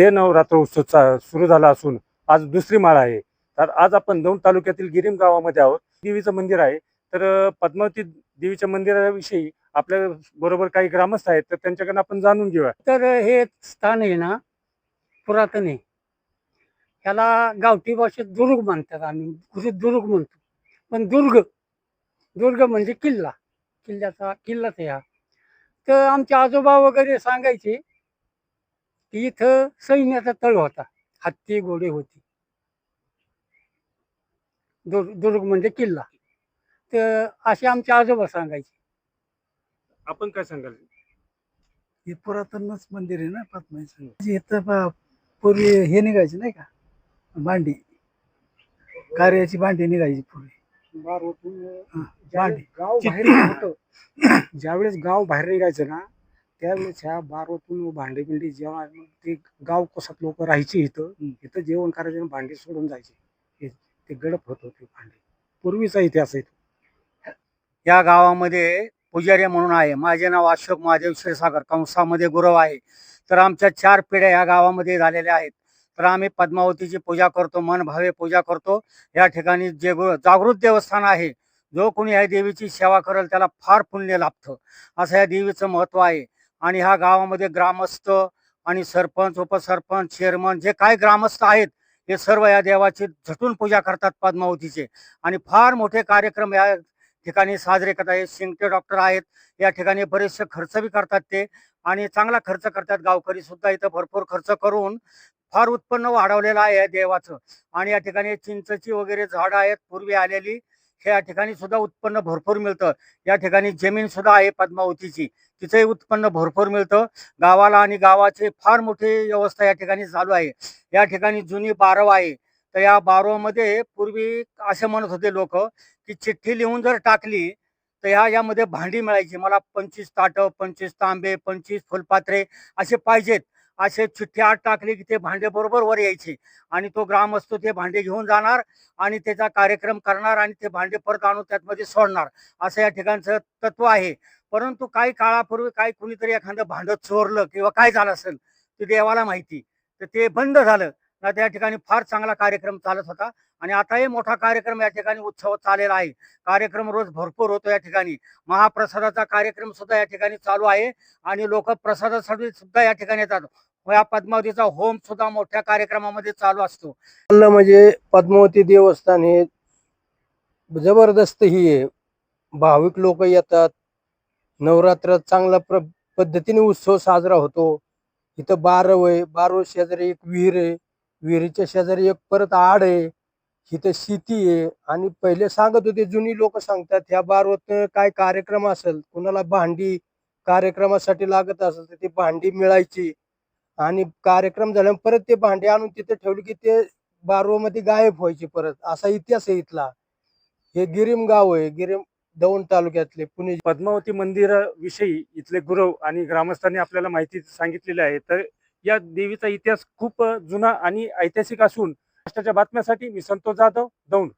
ते नवरात्र उत्सव चा- सुरू झाला असून आज दुसरी माळ आहे. तर आज आपण दौंड तालुक्यातील गिरीम गावामध्ये आहोत. देवीचं मंदिर आहे. तर पद्मावती देवीच्या मंदिराविषयी आपल्या बरोबर काही ग्रामस्थ आहेत तर त्यांच्याकडनं आपण जाणून घेऊया. तर हे स्थान आहे ना पुरातन आहे. ह्याला गावठी भाषेत दुर्ग म्हणतात आम्ही. गुरु दुर्ग म्हणतो. पण दुर्ग दुर्ग म्हणजे किल्ला. किल्ल्याचा किल्लाच आहे हा. तर आमचे आजोबा वगैरे सांगायचे की इथं सैन्याचा तळ होता. हत्ती घोडे होती. दुर्ग दुर्ग म्हणजे किल्ला. तर असे आमचे आजोबा सांगायचे. आपण काय सांगाल? हे पुरातनच मंदिर आहे ना पद्माईचं इथं प- पूर्वी हे निघायचे नाही का? भांडी. कार्याची भांडी निघायची पूर्वी. हा, भांडी. गाव बाहेर होतं ज्यावेळेस गाव बाहेर निघायचं ना त्यावेळेस ह्या बारवतून भांडी बिंडी जेव्हा ते गाव कोसात लोक राहायचे इथं इथं जेवण करायचे आणि भांडी सोडून जायचे. हे- ते गडप होत होते भांडी. पूर्वीचा इतिहास आहे तो. या गावामध्ये पुजारी म्हणून आहे. माझे नाव अशोक महादेव क्षीरसागर कंसामध्ये गुरव आहे. तर आमच्या चार पिढ्या या गावामध्ये झालेल्या आहेत. तर आम्ही पद्मावतीची पूजा करतो मन भावे पूजा करतो. या ठिकाणी जे गु- जागृत देवस्थान आहे जो कोणी या देवीची सेवा करेल त्याला फार पुण्य लाभतं. असं या देवीचं महत्त्व आहे. आणि ह्या गावामध्ये ग्रामस्थ आणि सरपंच उपसरपंच चेअरमन जे काही ग्रामस्थ आहेत हे सर्व या देवाची झटून पूजा करतात पद्मावतीचे. आणि फार मोठे कार्यक्रम या ठिकाणी साजरे करतात. हे शिंगटे डॉक्टर आहेत. या ठिकाणी बरेचसे खर्च बी करतात ते. आणि चांगला खर्च करतात. गावकरी सुद्धा इथं भरपूर खर्च करून फार उत्पन्न वाढवलेलं आहे या देवाचं. आणि या ठिकाणी चिंचची वगैरे झाडं आहेत. पूर्वी आलेली या ठिकाणी सुद्धा उत्पन्न भरपूर मिळतं. या ठिकाणी जमीन सुद्धा आहे पद्मावतीची. तिचंही उत्पन्न भरपूर मिळतं. गावाला आणि गावाचे फार मोठी व्यवस्था या ठिकाणी चालू आहे. या ठिकाणी जुनी बारव आहे. तर या बारवामध्ये पूर्वी असे म्हणत होते लोक की चिठ्ठी लिहून जर टाकली तर ह्या यामध्ये भांडी मिळायची. मला पंचवीस ताटं पंचवीस तांबे पंचवीस फुलपात्रे असे पाहिजेत. असे चिठ्ठी आत टाकली की ते भांडे बरोबर वर यायचे. आणि तो ग्राम असतो ते भांडे घेऊन जाणार आणि त्याचा कार्यक्रम करणार आणि ते भांडे परत आणून त्यातमध्ये सोडणार. असं या ठिकाणचं तत्व आहे. परंतु काही काळापूर्वी काही कुणीतरी एखादं भांडं चोरलं किंवा काय झालं असेल ते देवाला माहिती. तर ते बंद झालं. ना त्या ठिकाणी फार चांगला कार्यक्रम चालत होता. आणि आताही मोठा कार्यक्रम या ठिकाणी उत्सव चाललेला आहे. कार्यक्रम रोज भरपूर होतो या ठिकाणी. महाप्रसादाचा कार्यक्रम सुद्धा या ठिकाणी चालू आहे. आणि लोक प्रसादासाठी सुद्धा या ठिकाणी येतात. या पद्मावतीचा होम सुद्धा मोठ्या कार्यक्रमामध्ये चालू असतो. म्हणजे पद्मावती देवस्थान हे जबरदस्त ही आहे. भाविक लोक येतात. नवरात्रात चांगल्या प्र पद्धतीने उत्सव साजरा होतो. इथं बारव आहे. बारव शेजारी एक विहीर आहे. विहिरीच्या शेजारी एक परत आड आहे. इथं शेती आहे. आणि पहिले सांगत होते जुनी लोक सांगतात ह्या बारवत काय कार्यक्रम असेल? कुणाला भांडी कार्यक्रमासाठी लागत असेल तर ती भांडी मिळायची. आणि कार्यक्रम झाल्यावर परत ते भांडे आणून तिथे ठेवले की ते मध्ये गायब व्हायचे परत. असा इतिहास आहे इथला. हे गिरीम गाव आहे गिरीम दौंड तालुक्यातले पुणे पद्मावती मंदिराविषयी इथले गुरव आणि ग्रामस्थांनी आपल्याला माहिती सांगितलेली आहे. तर या देवीचा इतिहास खूप जुना आणि ऐतिहासिक असून राष्ट्राच्या बातम्यासाठी मी संतोष जाधव दौंड.